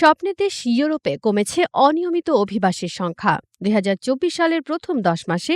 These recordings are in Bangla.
স্বপ্নের দেশ ইউরোপে কমেছে অনিয়মিত অভিবাসীর সংখ্যা। দুই হাজার চব্বিশ সালের প্রথম দশ মাসে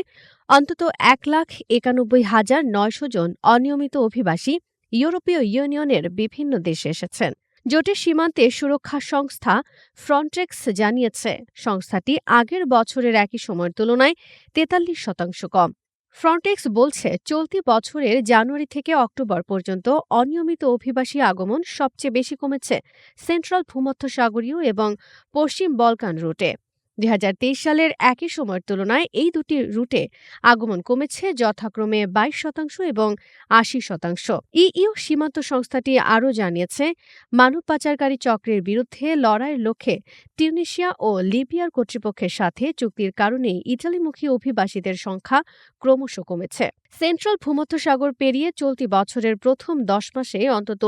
অন্তত এক লাখ একানব্বই হাজার নয়শো জন অনিয়মিত অভিবাসী ইউরোপীয় ইউনিয়নের বিভিন্ন দেশে এসেছেন। জোটের সীমান্তে সুরক্ষা সংস্থা ফ্রন্টেক্স জানিয়েছে, সংস্থাটি আগের বছরের একই সময়ের তুলনায় তেতাল্লিশ শতাংশ কম। ফ্রন্টেক্স বলছে, চলতি বছরের জানুয়ারি থেকে অক্টোবর পর্যন্ত অনিয়মিত অভিবাসী আগমন সবচেয়ে বেশি কমেছে সেন্ট্রাল ভূমধ্যসাগরীয় এবং পশ্চিম বলকান রুটে। দুই হাজার তেইশ সালের একই সময়ের তুলনায় এই দুটি রুটে আগমন কমেছে যথাক্রমে বাইশ শতাংশ এবং আশি শতাংশ। ইইউ সীমান্ত সংস্থাটি আরও জানিয়েছে, মানব পাচারকারী চক্রের বিরুদ্ধে লড়াইয়ের লক্ষ্যে টিউনিশিয়া ও লিবিয়ার কর্তৃপক্ষের সাথে চুক্তির কারণেই ইটালিমুখী অভিবাসীদের সংখ্যা ক্রমশ কমেছে। সেন্ট্রাল ভূমধ্যসাগর পেরিয়ে চলতি বছরের প্রথম দশ মাসে অন্তত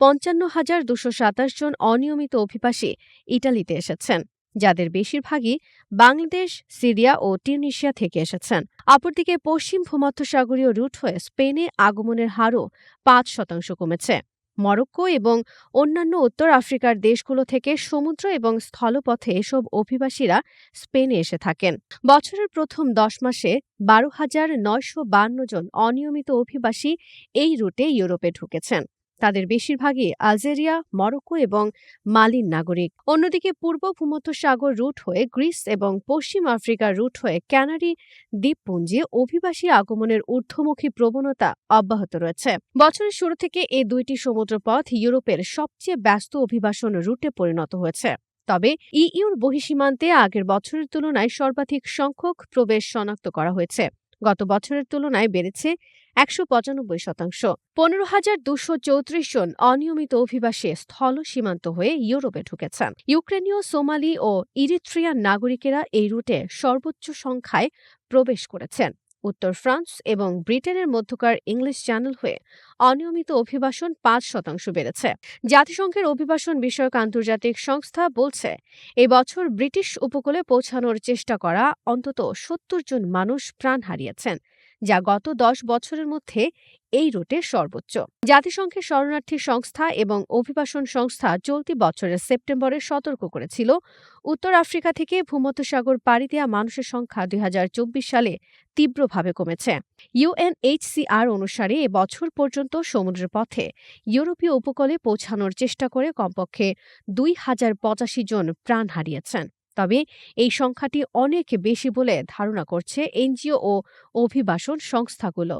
পঞ্চান্ন হাজার দুশো সাতাশ জন অনিয়মিত অভিবাসী ইটালিতে এসেছেন। যাদের বেশিরভাগই বাংলাদেশ, সিরিয়া ও টিউনিশিয়া থেকে এসেছেন। অপরদিকে পশ্চিম ভূমধ্যসাগরীয় রুট হয়ে স্পেনে আগমনের হারও পাঁচ শতাংশ কমেছে। মরক্কো এবং অন্যান্য উত্তর আফ্রিকার দেশগুলো থেকে সমুদ্র এবং স্থলপথে এসব অভিবাসীরা স্পেনে এসে থাকেন। বছরের প্রথম দশ মাসে বারো হাজার নয়শো বান্ন জন অনিয়মিত অভিবাসী এই রুটে ইউরোপে ঢুকেছেন। তাদের বেশিরভাগই আলজেরিয়া, মরক্কো এবং মালির নাগরিক। অন্যদিকে পূর্ব ভূমধ্যসাগর রুট হয়ে গ্রিস এবং পশ্চিম আফ্রিকার রুট হয়ে ক্যানারি দ্বীপপুঞ্জে অভিবাসী আগমনের ঊর্ধ্বমুখী প্রবণতা অব্যাহত রয়েছে। বছরের শুরু থেকে এই দুইটি সমুদ্রপথ ইউরোপের সবচেয়ে ব্যস্ত অভিবাসন রুটে পরিণত হয়েছে। তবে ইইউর বহিসীমান্তে আগের বছরের তুলনায় সর্বাধিক সংখ্যক প্রবেশ শনাক্ত করা হয়েছে। গত বছরের তুলনায় বেড়েছে একশো পঁচানব্বই শতাংশ। পনেরো হাজার দুশো চৌত্রিশ জন অনিয়মিত অভিবাসী স্থল সীমান্ত হয়ে ইউরোপে ঢুকেছেন। ইউক্রেনীয়, সোমালি ও ইরিত্রিয়ান নাগরিকেরা এই রুটে সর্বোচ্চ সংখ্যায় প্রবেশ করেছেন। উত্তর ফ্রান্স এবং ব্রিটেনের মধ্যকার ইংলিশ চ্যানেল হয়ে অনিয়মিত অভিবাসন পাঁচ শতাংশ বেড়েছে। জাতিসংঘের অভিবাসন বিষয়ক আন্তর্জাতিক সংস্থা বলছে এবছর ব্রিটিশ উপকূলে পৌঁছানোর চেষ্টা করা অন্তত সত্তর জন মানুষ প্রাণ হারিয়েছেন। যা গত দশ বছরের মধ্যে এই রুটে সর্বোচ্চ। জাতিসংঘের শরণার্থী সংস্থা এবং অভিবাসন সংস্থা চলতি বছরের সেপ্টেম্বরে সতর্ক করেছিল, উত্তর আফ্রিকা থেকে ভূমধ্যসাগর পাড়ি দেওয়া মানুষের সংখ্যা দুই হাজার চব্বিশ সালে তীব্রভাবে কমেছে। ইউএনএইচসিআর অনুসারে এ বছর পর্যন্ত সমুদ্রের পথে ইউরোপীয় উপকূলে পৌঁছানোর চেষ্টা করে কমপক্ষে দুই হাজার পঁচাশি জন প্রাণ হারিয়েছেন। তবে এই সংখ্যাটি অনেক বেশি বলে ধারণা করছে এনজিও ও অভিবাসন সংস্থাগুলো।